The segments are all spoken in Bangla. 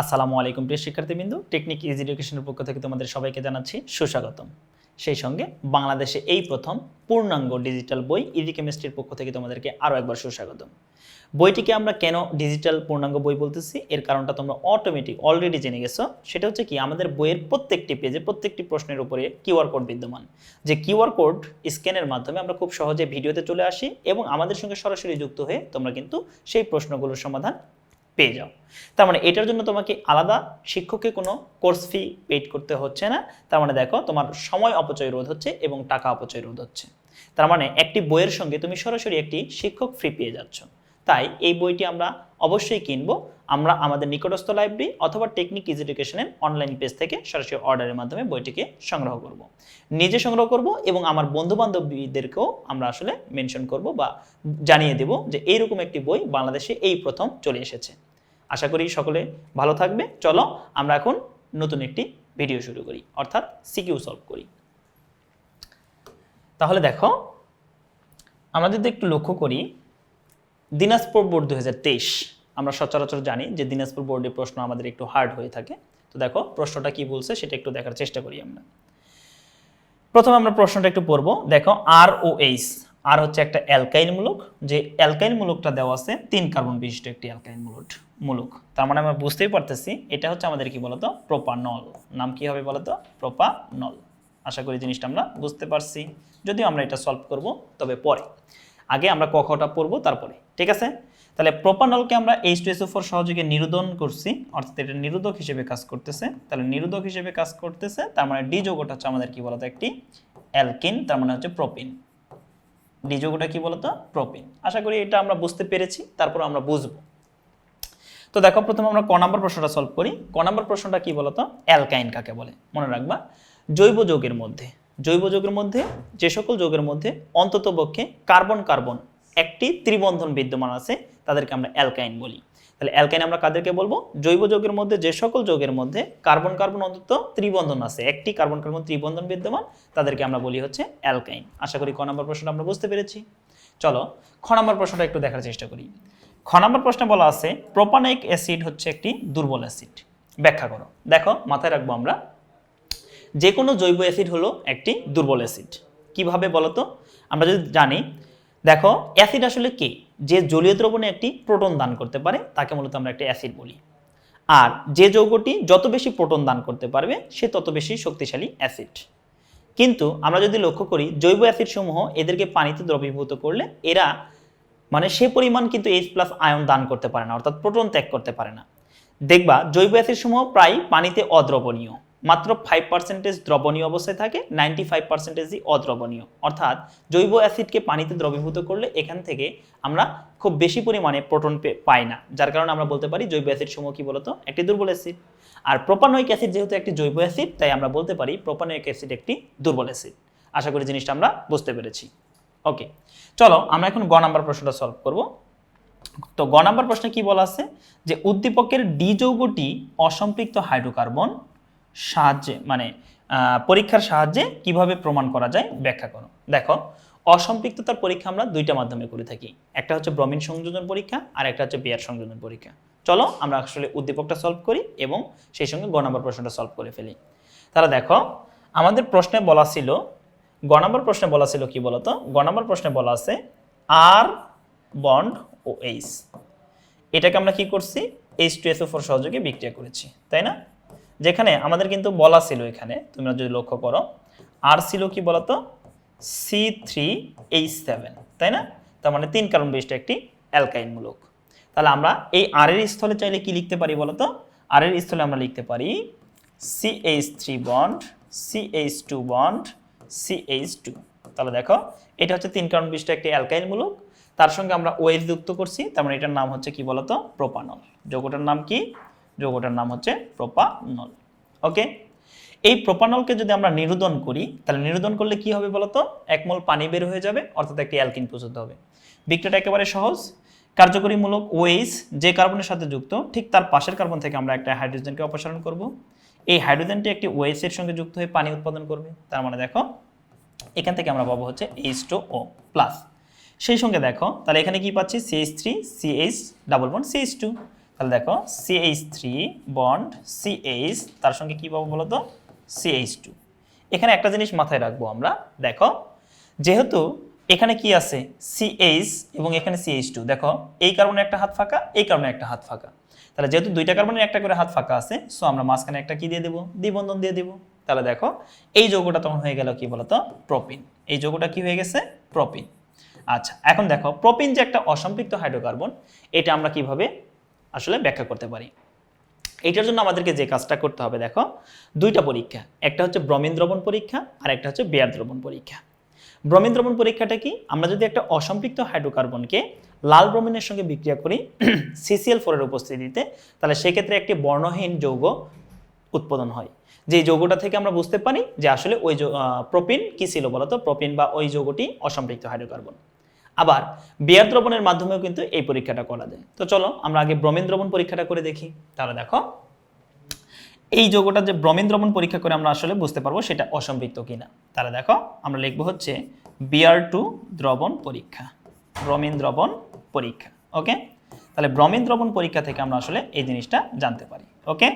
আসসালামু আলাইকুম, প্রিয় শিক্ষার্থীবৃন্দ। টেকনিক ইজ এডুকেশনের পক্ষ থেকে তোমাদের সবাইকে জানাচ্ছি সুস্বাগতম। সেই সঙ্গে বাংলাদেশে এই প্রথম পূর্ণাঙ্গ ডিজিটাল বই ইজি কেমিস্ট্রির পক্ষ থেকে তোমাদেরকে আরও একবার সুস্বাগতম। বইটিকে আমরা কেন ডিজিটাল পূর্ণাঙ্গ বই বলতেছি? এর কারণটা তোমরা অটোমেটিক অলরেডি জেনে গেছো। সেটা হচ্ছে কি, আমাদের বইয়ের প্রত্যেকটি পেজে প্রত্যেকটি প্রশ্নের উপরে কিউআর কোড বিদ্যমান। যে কিউআর কোড স্ক্যানের মাধ্যমে আমরা খুব সহজে ভিডিওতে চলে আসি এবং আমাদের সঙ্গে সরাসরি যুক্ত হয়ে তোমরা কিন্তু সেই প্রশ্নগুলোর সমাধান পেয়ে যাও। তার মানে এটার জন্য তোমাকে আলাদা শিক্ষককে কোনো কোর্স ফি পেড করতে হচ্ছে না। তার মানে দেখো, তোমার সময় অপচয় রোধ হচ্ছে এবং টাকা অপচয় রোধ হচ্ছে। তার মানে একটি বইয়ের সঙ্গে তুমি সরাসরি একটি শিক্ষক ফ্রি পেয়ে যাচ্ছ। তাই এই বইটি আমরা অবশ্যই কিনবো। আমরা আমাদের নিকটস্থ লাইব্রেরি অথবা টেকনিক ইজ এডুকেশনের অনলাইন পেজ থেকে সরাসরি অর্ডারের মাধ্যমে বইটিকে সংগ্রহ করব। নিজে সংগ্রহ করব এবং আমার বন্ধু বান্ধবীদেরকেও আমরা আসলে মেনশন করব বা জানিয়ে দেব যে এইরকম একটি বই বাংলাদেশে এই প্রথম চলে এসেছে। আশা করি সকলে ভালো থাকবে। চলো আমরা এখন নতুন একটি ভিডিও শুরু করি, অর্থাৎ সিকিউ সলভ করি। তাহলে দেখো, আমরা যদি একটু লক্ষ্য করি দিনাজপুর বোর্ড দু হাজার তেইশ। আমরা সচরাচর জানি যে দিনাজপুর বোর্ডের প্রশ্ন আমাদের একটু হার্ড হয়ে থাকে। তো দেখো, প্রশ্নটা কি বলছে সেটা একটু দেখার চেষ্টা করি আমরা। প্রথমে আমরা প্রশ্নটা একটু পড়ব। দেখো আর ও এইচ আর হচ্ছে একটা অ্যালকাইল মূলক। যে অ্যালকাইল মূলকটা দেওয়া আছে তিন কার্বন বিশিষ্ট একটি অ্যালকাইন মূলক মূলক। তার মানে আমরা বুঝতেই পারতেছি, এটা হচ্ছে আমাদের কি বলতো? প্রোপানল নাম কি হবে বলতো? প্রোপানল আশা করি জিনিসটা আমরা বুঝতে পারছি। যদিও আমরা এটা সলভ করব, তবে পরে। আগে আমরা কখটা পড়ব, তারপরে। ঠিক আছে? তাহলে প্রোপানলকে আমরা এইচ টু এসও ফোর সহযোগে নিরোধন করছি, অর্থাৎ এটা নিরোধক হিসেবে কাজ করতেছে। তাহলে নিরোধক হিসেবে কাজ করতেছে, তার মানে ডি যৌগটা হচ্ছে আমাদের কি বলতো, একটি অ্যালকিন তার মানে হচ্ছে প্রোপিন ডি যৌগটা কি বলতো প্রোপিন আশা করি এটা আমরা বুঝতে পেরেছি, তারপর আমরা বুঝব। তো দেখো, প্রথমে আমরা ক নাম্বার প্রশ্নটা সলভ করি। ক নাম্বার প্রশ্নটা কি বলতো অ্যালকাইন কাকে বলে? মনে রাখবা, জৈব যৌগের মধ্যে, জৈব যৌগের মধ্যে, যে সকল যৌগের মধ্যে অন্তত পক্ষে কার্বন কার্বন একটি ত্রিবন্ধন বিদ্যমান আছে, তাদেরকে আমরা অ্যালকাইন বলি। তাহলে অ্যালকাইন আমরা কাদেরকে বলব? জৈব যৌগের মধ্যে, যে সকল যৌগের মধ্যে কার্বন কার্বন অন্তত ত্রিবন্ধন আছে। একটি কার্বন কার্বন ত্রিবন্ধন বিদ্যমান, তাদেরকে আমরা বলি হচ্ছে অ্যালকাইন। আশা করি ক নম্বর প্রশ্নটা আমরা বুঝতে পেরেছি। চলো, খ নম্বর প্রশ্নটা একটু দেখার চেষ্টা করি। খ নম্বর প্রশ্নে বলা আছে প্রোপানিক অ্যাসিড হচ্ছে একটি দুর্বল অ্যাসিড। ব্যাখ্যা করো। দেখো, মাথায় রাখব আমরা। যে কোনো জৈব অ্যাসিড হলো একটি দুর্বল অ্যাসিড। কীভাবে বলতো? আমরা যদি জানি দেখো, অ্যাসিড আসলে কি? যে জলীয় দ্রবণে একটি প্রোটন দান করতে পারে, তাকে মূলত আমরা একটা অ্যাসিড বলি। আর যে যৌগটি যত বেশি প্রোটন দান করতে পারবে, সে তত বেশি শক্তিশালী অ্যাসিড। কিন্তু আমরা যদি লক্ষ্য করি, জৈব অ্যাসিড সমূহ এদেরকে পানিতে দ্রবীভূত করলে এরা মানে সে পরিমাণ কিন্তু এইচ প্লাস আয়ন দান করতে পারে না, অর্থাৎ প্রোটন ত্যাগ করতে পারে না। দেখবা, জৈব অ্যাসিড সমূহ প্রায় পানিতে অদ্রবণীয়। মাত্র ফাইভ পার্সেন্টেজ দ্রবণীয় অবস্থায় থাকে নাইনটি ফাইভ পার্সেন্টেজই অদ্রবণীয়। অর্থাৎ জৈব অ্যাসিডকে পানিতে দ্রবীভূত করলে এখান থেকে আমরা খুব বেশি পরিমাণে প্রোটন পাই না। যার কারণে আমরা বলতে পারি জৈব অ্যাসিড সমূহ কি বলতো? একটি দুর্বল অ্যাসিড। আর প্রোপানোয়িক অ্যাসিড যেহেতু একটি জৈব অ্যাসিড, তাই আমরা বলতে পারি প্রোপানোয়িক অ্যাসিড একটি দুর্বল অ্যাসিড। আশা করি জিনিসটা আমরা বুঝতে পেরেছি। ওকে, চলো আমরা এখন গ নাম্বার প্রশ্নটা সলভ করব। তো গ নাম্বার প্রশ্নে কি বলা আছে? যে উদ্দীপকের ডি যৌগটি অসম্পৃক্ত হাইড্রোকার্বন সাহায্যে মানে পরীক্ষার সাহায্যে কীভাবে প্রমাণ করা যায় ব্যাখ্যা করো। দেখো, অসম্পৃক্ততার পরীক্ষা আমরা দুইটা মাধ্যমে করে থাকি। একটা হচ্ছে ব্রমিন সংযোজন পরীক্ষা আর একটা হচ্ছে বেয়ার সংযোজন পরীক্ষা। চলো, আমরা আসলে উদ্দীপকটা সলভ করি এবং সেই সঙ্গে গ প্রশ্নটা সলভ করে ফেলি। তারা দেখো, আমাদের প্রশ্নে বলা ছিল, গ প্রশ্নে বলা ছিল কি বলতো? গ প্রশ্নে বলা আছে আর বন্ড ও এইচ এটাকে আমরা কি করছি? H two S O four সহযোগে বিক্রিয়া করেছি, তাই না? যেখানে আমাদের কিন্তু বলা ছিল এখানে, তোমরা যদি লক্ষ্য করো, আর ছিল কি বলতো? সি থ্রি এইচ সেভেন তাই না? তার মানে তিন কার্বন বিশিষ্ট একটি অ্যালকাইন মূলক। তাহলে আমরা এই আর এর স্থলে চাইলে কি লিখতে পারি বলতো? আর এর স্থলে আমরা লিখতে পারি C H three bond C H two bond C H two তাহলে দেখো, এটা হচ্ছে তিন কার্বন বিশিষ্ট একটি অ্যালকাইন মূলক। তার সঙ্গে আমরা ওয়েজ যুক্ত করছি, তার মানে এটার নাম হচ্ছে কি বলতো? প্রোপানল। যৌগটার নাম কি? যৌগটার নাম হচ্ছে প্রোপানল। ওকে? এই প্রোপানলকে যদি আমরা নিরোধন করি, তাহলে নিরোধন করলে কি হবে বলতো? এক মোল পানি বের হয়ে যাবে, অর্থাৎ একটি অ্যালকিন প্রস্তুত হবে। বিক্রিয়াটা একেবারে সহজ। কার্যকরীমূলক ওয়েস যে কার্বনের সাথে যুক্ত, ঠিক তার পাশের কার্বন থেকে আমরা একটা হাইড্রোজেনকে অপসারণ করব। এই হাইড্রোজেনটি একটি ওয়েসের সঙ্গে যুক্ত হয়ে পানি উৎপাদন করবে। তার মানে দেখো, এখান থেকে আমরা পাবো হচ্ছে এইচ টু ও প্লাস সেই সঙ্গে দেখো, তাহলে এখানে কি পাচ্ছি? CH three CH double bond CH two তাহলে দেখো সিএইচ থ্রি বন্ড সিএইচ তার সঙ্গে কী পাবো বলো তো? সিএইচ টু এখানে একটা জিনিস মাথায় রাখব আমরা। দেখো, যেহেতু এখানে কি আছে? সিএইচ এবং এখানে সিএইচ টু দেখো, এই কারণে একটা হাত ফাঁকা, এই কারণে একটা হাত ফাঁকা। তাহলে যেহেতু দুইটা কার্বনের একটা করে হাত ফাঁকা আছে সো আমরা মাঝখানে একটা কি দিয়ে দেবো? দ্বিবন্ধন দিয়ে দেবো। তাহলে দেখো, এই যৌগটা তখন হয়ে গেল কি বলতো প্রোপিন। এই যৌগটা কি হয়ে গেছে? প্রোপিন। আচ্ছা এখন দেখো, প্রোপিন যে একটা অসম্পৃক্ত হাইড্রোকার্বন, এটা আমরা কীভাবে আসলে ব্যাখ্যা করতে পারি। এইটার জন্য আমাদেরকে যে কাজটা করতে হবে, দেখো, দুইটা পরীক্ষা। একটা হচ্ছে ব্রমিন দ্রবণ পরীক্ষা, আর একটা হচ্ছে বেয়ার দ্রবণ পরীক্ষা। ব্রমিন দ্রবণ পরীক্ষাটা কি? আমরা যদি একটা অসম্পৃক্ত হাইড্রোকার্বনকে লাল ব্রমিনের সঙ্গে বিক্রিয়া করি সিসিএল ফোরের উপস্থিতিতে, তাহলে সেক্ষেত্রে একটি বর্ণহীন যৌগ উৎপাদন হয়। যে যৌগটা থেকে আমরা বুঝতে পারি যে আসলে ওই প্রোপিন কি ছিল বলতো? প্রোপিন বা ওই যৌগটি অসম্পৃক্ত হাইড্রোকার্বন। আবার বিয়ার দ্রবণের মাধ্যমেও কিন্তু এই পরীক্ষাটা করা যায়। তো চলো, আমরা আগে ব্রমিন দ্রবণ পরীক্ষাটা করে দেখি। তাহলে দেখো, এই যৌগটা যে ব্রমিন দ্রবণ পরীক্ষা করে আমরা আসলে বুঝতে পারব সেটা অসম্পৃক্ত কিনা। তাহলে দেখো, আমরা লিখব হচ্ছে বিয়ার টু দ্রবণ পরীক্ষা। ব্রমিন দ্রবণ পরীক্ষা, ওকে? তাহলে ব্রমিন দ্রবণ পরীক্ষা থেকে আমরা আসলে এই জিনিসটা জানতে পারি, ওকে?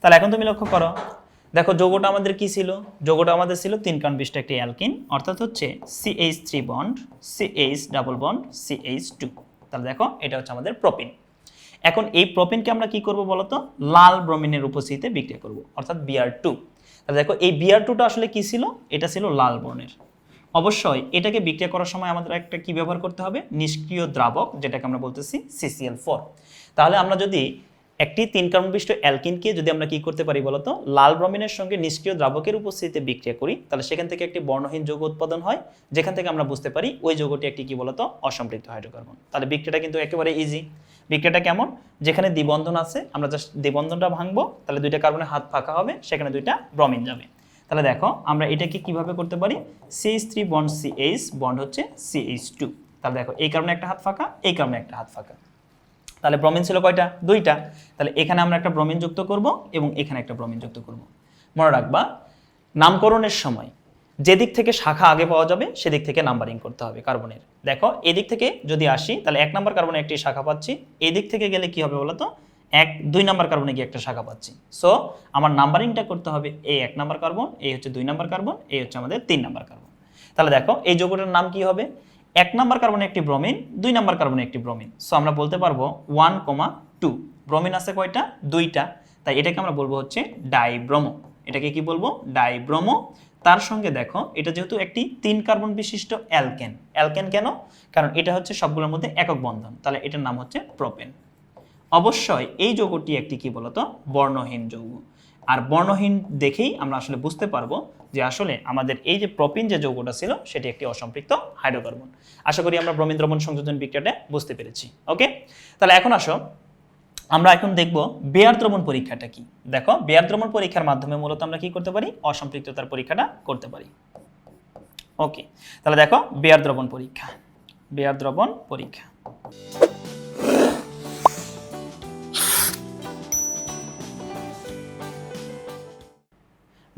তাহলে এখন তুমি লক্ষ্য করো দেখো, যৌগটা আমাদের কি ছিল? যৌগটা আমাদের ছিল তিন কারণ বিশটা একটি অ্যালকিন, অর্থাৎ হচ্ছে CH three bond CH double bond CH two তাহলে দেখো, এটা হচ্ছে আমাদের প্রোপিন এখন এই প্রোপিনকে আমরা কি করব বলতো? লাল ব্রোমিনের উপস্থিতিতে বিক্রিয়া করব, অর্থাৎ বিআর টু তাহলে দেখো, এই বিআর টুটা আসলে কি ছিল? এটা ছিল লাল বর্ণের অবশ্যই, এটাকে বিক্রিয়া করার সময় আমাদের একটা কি ব্যবহার করতে হবে? নিষ্ক্রিয় দ্রাবক, যেটাকে আমরা বলতেছি সিসিএল ফোর তাহলে আমরা যদি একটি তিন কার্বনবিষ্ট অ্যালকিনকে যদি আমরা কি করতে পারি বলতো? লাল ব্রমিনের সঙ্গে নিষ্ক্রিয় দ্রাবকের উপস্থিতিতে বিক্রিয়া করি, তাহলে সেখান থেকে একটি বর্ণহীন যৌগ উৎপাদন হয়, যেখান থেকে আমরা বুঝতে পারি ওই যৌগটি একটি কি বলতো? অসম্পৃক্ত হাইড্রোকার্বন তাহলে বিক্রিয়াটা কিন্তু একেবারে ইজি বিক্রিয়াটা কেমন? যেখানে দ্বিবন্ধন আছে, আমরা জাস্ট দ্বিবন্ধনটা ভাঙবো, তাহলে দুইটা কার্বনের হাত ফাঁকা হবে, সেখানে দুইটা ব্রমিন যাবে। তাহলে দেখো, আমরা এটাকে কীভাবে করতে পারি? CH three bond CH bond হচ্ছে সিএইচ টু তাহলে দেখো, এই কারণে একটা হাত ফাঁকা, এই কারণে একটা হাত ফাঁকা। তাহলে ব্রমিন ছিল কয়টা? দুইটা। তাহলে এখানে আমরা একটা ব্রমিন যুক্ত করব এবং এখানে একটা ব্রমিন যুক্ত করব। মনে রাখবা, নামকরণের সময় যেদিক থেকে শাখা আগে পাওয়া যাবে, সেদিক থেকে নাম্বারিং করতে হবে কার্বনের দেখো, এদিক থেকে যদি আসি, তাহলে এক নম্বর কার্বনে একটি শাখা পাচ্ছি। এদিক থেকে গেলে কি হবে বলতো? এক, দুই নম্বর কার্বনে গিয়ে একটা শাখা পাচ্ছি। সো আমার নাম্বারিংটা করতে হবে এই এক নম্বর কার্বন এই হচ্ছে দুই নম্বর কার্বন এই হচ্ছে আমাদের তিন নম্বর কার্বন তাহলে দেখো, এই যৌগটার নাম কি হবে? এক নম্বর কার্বনে একটি ব্রমিন, দুই নম্বর কার্বনে একটি ব্রমিন। সো আমরা বলতে পারব ওয়ান কমা টু ব্রমিন আছে কয়টা? দুইটা। তাই এটাকে আমরা বলব হচ্ছে ডাইব্রোমো। এটাকে কি বলব? ডাইব্রোমো। তার সঙ্গে দেখো, এটা যেহেতু একটি তিন কার্বন বিশিষ্ট অ্যালকেন। অ্যালকেন কেন? কারণ এটা হচ্ছে সবগুলোর মধ্যে একক বন্ধন। তাহলে এটার নাম হচ্ছে প্রোপেন। অবশ্যই এই যৌগটি একটি কি বলতো? বর্ণহীন যৌগ। আর বর্ণহীন দেখেই আমরা আসলে বুঝতে পারব যে আসলে আমাদের এই যে প্রোপিন যে যৌগটা ছিল, সেটি একটি অসম্পৃক্ত হাইড্রোকার্বন। আশা করি আমরা ব্রমিন দ্রবণ সংযোজন বিক্রিয়াটা বুঝতে পেরেছি। ওকে? তাহলে এখন আসো, আমরা এখন দেখব বেয়ার দ্রবণ পরীক্ষাটা কি। দেখো, বেয়ার দ্রবণ পরীক্ষার মাধ্যমে মূলত আমরা কি করতে পারি? অসম্পৃক্ততার পরীক্ষাটা করতে পারি। ওকে, তাহলে দেখো, বেয়ার দ্রবণ পরীক্ষা, বেয়ার দ্রবণ পরীক্ষা।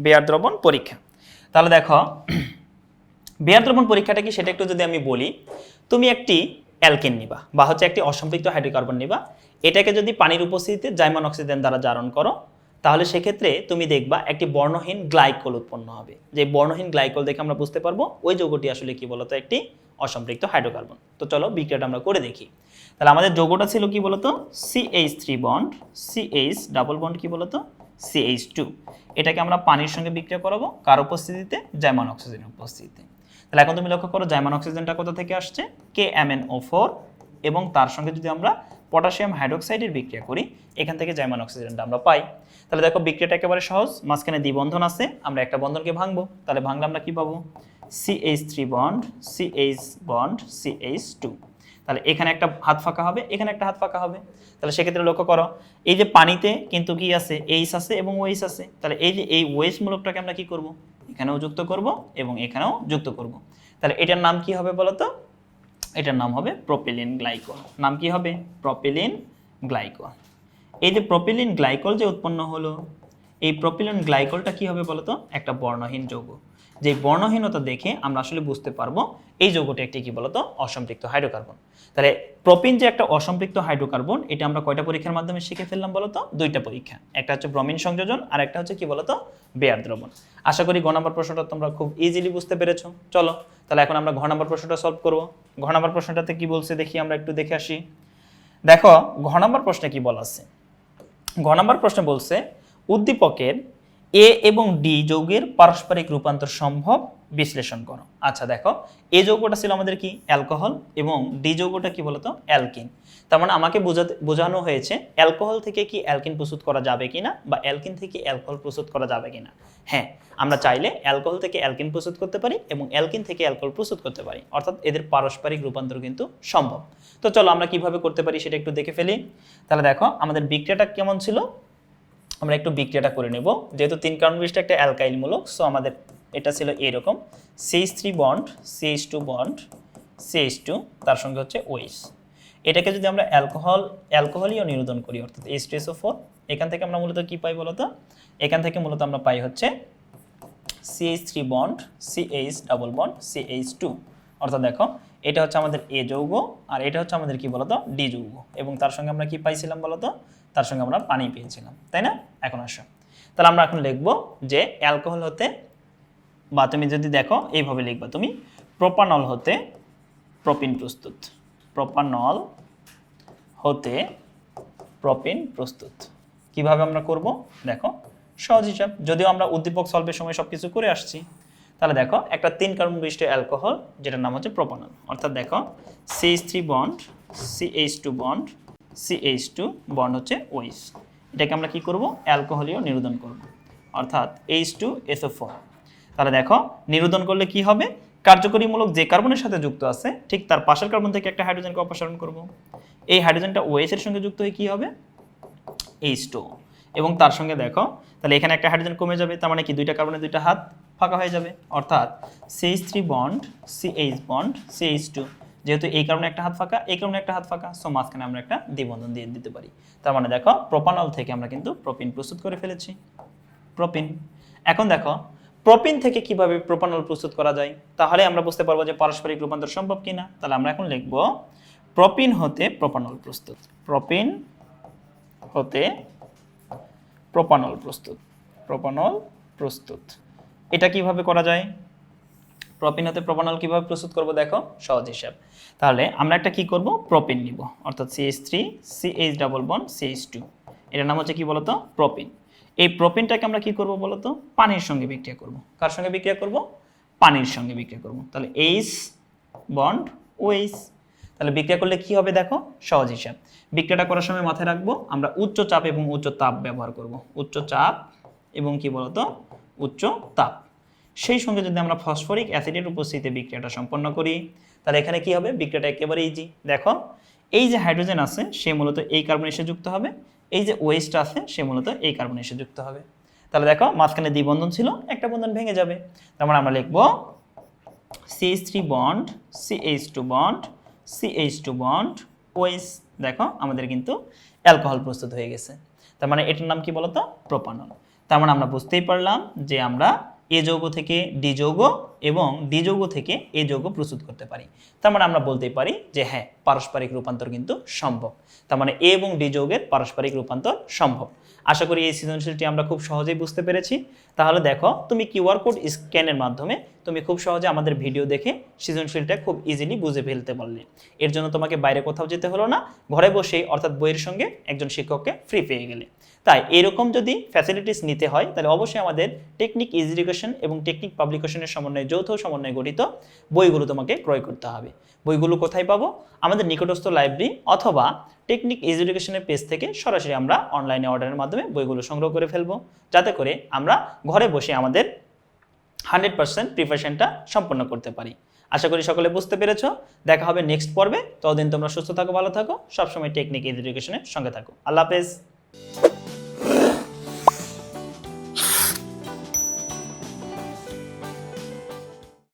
বেয়ার দ্রবণ পরীক্ষা। তাহলে দেখো, বেয়ার দ্রবণ পরীক্ষাটা কি? সেটা একটু যদি আমি বলি, তুমি একটি অ্যালকেন নিবা বা হচ্ছে একটি অসম্পৃক্ত হাইড্রোকার্বন নিবা। এটাকে যদি পানির উপস্থিতিতে জাইমান অক্সিজেন দ্বারা জারণ করো, তাহলে সেক্ষেত্রে তুমি দেখবা একটি বর্ণহীন গ্লাইকোল উৎপন্ন হবে। যে বর্ণহীন গ্লাইকোল দেখে আমরা বুঝতে পারব, ওই যৌগটি আসলে কি বলতো? একটি অসম্পৃক্ত হাইড্রোকার্বন। তো চলো বিক্রিয়াটা আমরা করে দেখি। তাহলে আমাদের যৌগটা ছিল কি বলতো? CH three bond CH double bond কি বলতো? সিএইচ টু এটাকে আমরা পানির সঙ্গে বিক্রিয়া করাবো, কার উপস্থিতিতে? জাইমান অক্সিজেনের উপস্থিতিতে। তাহলে এখন তুমি লক্ষ্য করো জাইমান অক্সিজেনটা কোথা থেকে আসছে? K M N O four এবং তার সঙ্গে যদি আমরা পটাশিয়াম হাইড্রোক্সাইডের বিক্রিয়া করি, এখান থেকে জাইমান অক্সিজেনটা আমরা পাই। তাহলে দেখো, বিক্রিয়াটা একেবারে সহজ। মাঝখানে দ্বিবন্ধন আছে, আমরা একটা বন্ধনকে ভাঙবো। তাহলে ভাঙলে আমরা কি পাবো? CH three bond CH bond CH two তাহলে এখানে একটা হাত ফাঁকা হবে, এখানে একটা হাত ফাঁকা হবে। তাহলে সেক্ষেত্রে লক্ষ্য করো, এই যে পানিতে কিন্তু কি আছে? এইচ আছে এবং ওয়েস আছে। তাহলে এই যে, এই ওয়েস মূলকটাকে আমরা কি করব? এখানেও যুক্ত করব এবং এখানেও যুক্ত করব। তাহলে এটার নাম কি হবে বলো তো এটার নাম হবে প্রোপিলিন গ্লাইকল নাম কি হবে? প্রোপিলিন গ্লাইকল এই যে প্রোপিলিন গ্লাইকল যে উৎপন্ন হলো, এই প্রোপিলিন গ্লাইকলটা কি হবে বলতো? একটা বর্ণহীন যৌগ। যে বর্ণহীনতা দেখে আমরা আসলে বুঝতে পারব এই যৌগটি একটি কি বলতো? অসম্পৃক্ত হাইড্রোকার্বন। তাহলে প্রোপিন যে একটা অসম্পৃক্ত হাইড্রোকার্বন, এটা আমরা কয়টা পরীক্ষার মাধ্যমে শিখে ফেললাম বলতো? দুইটা পরীক্ষা। একটা হচ্ছে ব্রমিন সংযোজন, আর একটা হচ্ছে কি বলতো? বেয়ার দ্রবণ। আশা করি ঘ নম্বর প্রশ্নটা তোমরা খুব ইজিলি বুঝতে পেরেছ। চলো, তাহলে এখন আমরা ঘ নম্বর প্রশ্নটা সলভ করব। ঘ নম্বর প্রশ্নটাতে কি বলছে দেখি আমরা একটু দেখে আসি। দেখো, ঘ নম্বর প্রশ্নে কি বলা আছে? ঘ নম্বর প্রশ্ন বলছে, উদ্দীপকের এ এবং ডি যৌগের পারস্পরিক রূপান্তর সম্ভব, বিশ্লেষণ করো। আচ্ছা দেখো এ যৌগটা ছিল আমাদের কি? অ্যালকোহল এবং ডি যৌগটা কি বলতো? অ্যালকিন। তার মানে আমাকে বোঝাতে বোঝানো হয়েছে অ্যালকোহল থেকে কি অ্যালকিন প্রস্তুত করা যাবে কিনা বা অ্যালকিন থেকে অ্যালকোহল প্রস্তুত করা যাবে কিনা। হ্যাঁ আমরা চাইলে অ্যালকোহল থেকে অ্যালকিন প্রস্তুত করতে পারি এবং অ্যালকিন থেকে অ্যালকোহল প্রস্তুত করতে পারি। অর্থাৎ এদের পারস্পরিক রূপান্তর কিন্তু সম্ভব। তো চলো আমরা কীভাবে করতে পারি সেটা একটু দেখে ফেলি। তাহলে দেখো, আমাদের বিক্রিয়াটা কেমন ছিল? আমরা একটু বিক্রিয়াটা করে নেব। যেহেতু তিন কার্বন বিশিষ্ট একটা অ্যালকাইল মূলক সো আমাদের এটা ছিল এরকম CH three bond CH two bond CH two তার সঙ্গে হচ্ছে ওইস এটাকে যদি আমরা অ্যালকোহল অ্যালকোহলিও নিরোধন করি, অর্থাৎ এইচ টু এসও ফোর এখান থেকে আমরা মূলত কি পাই বলতো? এখান থেকে মূলত আমরা পাই হচ্ছে CH three bond CH double bond CH two অর্থাৎ দেখো, এটা হচ্ছে আমাদের এ যৌগ, আর এটা হচ্ছে আমাদের কি বলতো? ডি যৌগ। এবং তার সঙ্গে আমরা কি পাইছিলাম বলতো? তার সঙ্গে আমরা পানি পেয়েছিলাম, তাই না? এখন আসো। তাহলে আমরা এখন লিখব যে অ্যালকোহল হতে বা তুমি যদি দেখো, এইভাবে লিখবা, তুমি প্রোপানল হতে প্রোপিন প্রস্তুত। প্রোপানল হতে প্রোপিন প্রস্তুত। কীভাবে আমরা করব? দেখো, সহজ হিসাব। যদিও আমরা উদ্দীপক সলভের সময় সব কিছু করে আসছি, তাহলে দেখো, একটা তিন কার্বন বিশিষ্ট অ্যালকোহল, যেটার নাম হচ্ছে প্রোপানল। অর্থাৎ দেখো CH three bond CH two bond CH two bond হচ্ছে ওইস এটাকে আমরা কি করব? অ্যালকোহলীয় নিরোধন করব। অর্থাৎ এইচ টু এসও ফোর তাহলে দেখো, নিরোধন করলে কি হবে? কার্যকরীমূলক যে কার্বনের সাথে যুক্ত আছে, ঠিক তার পাশের কার্বন থেকে একটা হাইড্রোজেনকে অপসারণ করব। এই হাইড্রোজেনটা ওএস এর সঙ্গে যুক্ত হয়ে কি হবে? এইচ টু এবং তার সঙ্গে দেখো, তাহলে এখানে একটা হাইড্রোজেন কমে যাবে, তার মানে কি? দুইটা কার্বনের দুইটা হাত ফাঁকা হয়ে যাবে। অর্থাৎ CH three bond CH bond CH two যেহেতু এই কারণে একটা হাত ফাঁকা, এই কারণে একটা হাত ফাঁকা সো মাঝখানে আমরা একটা দ্বিবন্ধন দিয়ে দিতে পারি। তার মানে দেখো প্রোপানল থেকে আমরা কিন্তু প্রোপিন প্রস্তুত করে ফেলেছি। প্রোপিন এখন দেখো প্রোপিন থেকে কীভাবে প্রোপানল প্রস্তুত করা যায়? তাহলে আমরা বুঝতে পারব যে পারস্পরিক রূপান্তর সম্ভব কিনা। তাহলে আমরা এখন লিখব প্রোপিন হতে প্রোপানল প্রস্তুত। প্রোপিন হতে প্রোপানল প্রস্তুত। প্রোপানল প্রস্তুত। এটা কীভাবে করা যায়? প্রোপিন হতে প্রোপানল কীভাবে প্রস্তুত করব দেখো, সহজ হিসাব। তাহলে আমরা একটা কি করব? প্রোপিন নিব, অর্থাৎ CH three CH double bond CH two এটার নাম হচ্ছে কি বলতো? প্রোপিন। এই প্রোপিনটাকে আমরা কি করব বলতো? পানির সঙ্গে বিক্রিয়া করব। কার সঙ্গে বিক্রিয়া করব? পানির সঙ্গে বিক্রিয়া করব। তাহলে এইচ বন্ড ওএইচ তাহলে বিক্রিয়া করলে কি হবে দেখো? সহজ হিসাব। বিক্রিয়াটা করার সময় মাথায় রাখব, আমরা উচ্চ চাপ এবং উচ্চ তাপ ব্যবহার করব। উচ্চ চাপ এবং কি বলতো? উচ্চ তাপ। সেই সঙ্গে যদি আমরা ফসফরিক অ্যাসিডের উপস্থিতিতে বিক্রিয়াটা সম্পন্ন করি, তাহলে এখানে কি হবে? বিক্রিয়াটা একেবারে ইজি দেখো, এই যে হাইড্রোজেন আছে, সে মূলত এই কার্বন এসে যুক্ত হবে। এই যে ওয়েস্ট আছে, সে মূলত এই কার্বন এসে যুক্ত হবে। তাহলে দেখো, মাঝখানে দ্বিবন্ধন ছিল, একটা বন্ধন ভেঙে যাবে। তারপর মানে আমরা লিখব CH three bond CH two bond CH two bond ওয়েস দেখো, আমাদের কিন্তু অ্যালকোহল প্রস্তুত হয়ে গেছে। তার মানে এটার নাম কি বলতো? প্রোপানল তার মানে আমরা বুঝতেই পারলাম যে আমরা এ যৌগ থেকে ডি যৌগ এবং ডি যৌগ থেকে এ যৌগ প্রস্তুত করতে পারি। তার মানে আমরা বলতেই পারি যে হ্যাঁ পারস্পরিক রূপান্তর কিন্তু সম্ভব। তার মানে এ এবং ডি যৌগের পারস্পরিক রূপান্তর সম্ভব। আশা করি এই সৃজনশীলটি আমরা খুব সহজেই বুঝতে পেরেছি। তাহলে দেখো, তুমি কিউআর কোড স্ক্যানের মাধ্যমে তুমি খুব সহজে আমাদের ভিডিও দেখে সৃজনশীলটা খুব ইজিলি বুঝে ফেলতে পারলে। এর জন্য তোমাকে বাইরে কোথাও যেতে হলো না। ঘরে বসেই, অর্থাৎ বইয়ের সঙ্গে একজন শিক্ষককে ফ্রি পেয়ে গেলে। তাই এরকম যদি ফ্যাসিলিটিস নিতে হয়, তাহলে অবশ্যই আমাদের টেকনিক এডুকেশন এবং টেকনিক পাবলিকেশনের সমন্বয়ে, যৌথ সমন্বয়ে গঠিত বইগুলো তোমাকে ক্রয় করতে হবে। বইগুলো কোথায় পাবো? আমাদের নিকটস্থ লাইব্রেরি অথবা টেকনিক এডুকেশনের পেজ থেকে সরাসরি আমরা অনলাইনে অর্ডারের মাধ্যমে বইগুলো সংগ্রহ করে ফেলব। যাতে করে আমরা ঘরে বসে আমাদের হান্ড্রেড পার্সেন্ট প্রিপারেশনটা সম্পন্ন করতে পারি। আশা করি সকলে বুঝতে পেরেছ। দেখা হবে নেক্সট পর্বে। ততদিন তোমরা সুস্থ থাকো, ভালো থাকো। সবসময় টেকনিক এডুকেশনের সঙ্গে থাকো। আল্লাহ হাফেজ।